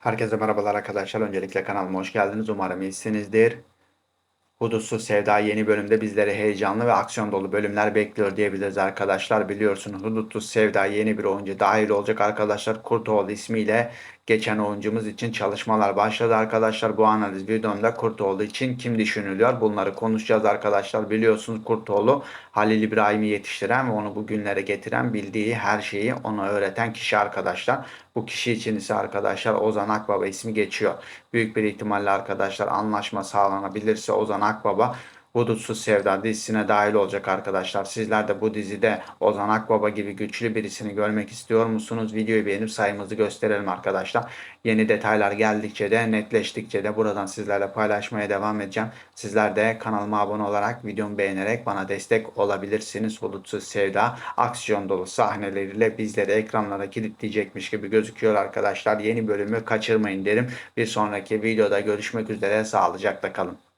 Herkese merhabalar arkadaşlar. Öncelikle kanalıma hoş geldiniz. Umarım iyisinizdir. Hudutsuz Sevda yeni bölümde bizleri heyecanlı ve aksiyon dolu bölümler bekliyor diyebiliriz arkadaşlar. Biliyorsunuz Hudutsuz Sevda yeni bir oyuncu dahil olacak arkadaşlar. Kurtoğlu ismiyle geçen oyuncumuz için çalışmalar başladı arkadaşlar. Bu analiz videomda Kurtoğlu için kim düşünülüyor? Bunları konuşacağız arkadaşlar. Biliyorsunuz Kurtoğlu Halil İbrahim'i yetiştiren ve onu bugünlere getiren bildiği her şeyi ona öğreten kişi arkadaşlar. Bu kişi için ise arkadaşlar Ozan Akbaba ismi geçiyor. Büyük bir ihtimalle arkadaşlar anlaşma sağlanabilirse Ozan Akbaba Hudutsuz Sevda dizisine dahil olacak arkadaşlar. Sizler de bu dizide Ozan Akbaba gibi güçlü birisini görmek istiyor musunuz? Videoyu beğenip sayımızı gösterelim arkadaşlar. Yeni detaylar geldikçe de netleştikçe de buradan sizlerle paylaşmaya devam edeceğim. Sizler de kanalıma abone olarak videomu beğenerek bana destek olabilirsiniz. Hudutsuz Sevda aksiyon dolu sahneleriyle bizleri ekranlara kilitleyecekmiş gibi gözüküyor arkadaşlar. Yeni bölümü kaçırmayın derim. Bir sonraki videoda görüşmek üzere. Sağlıcakla kalın.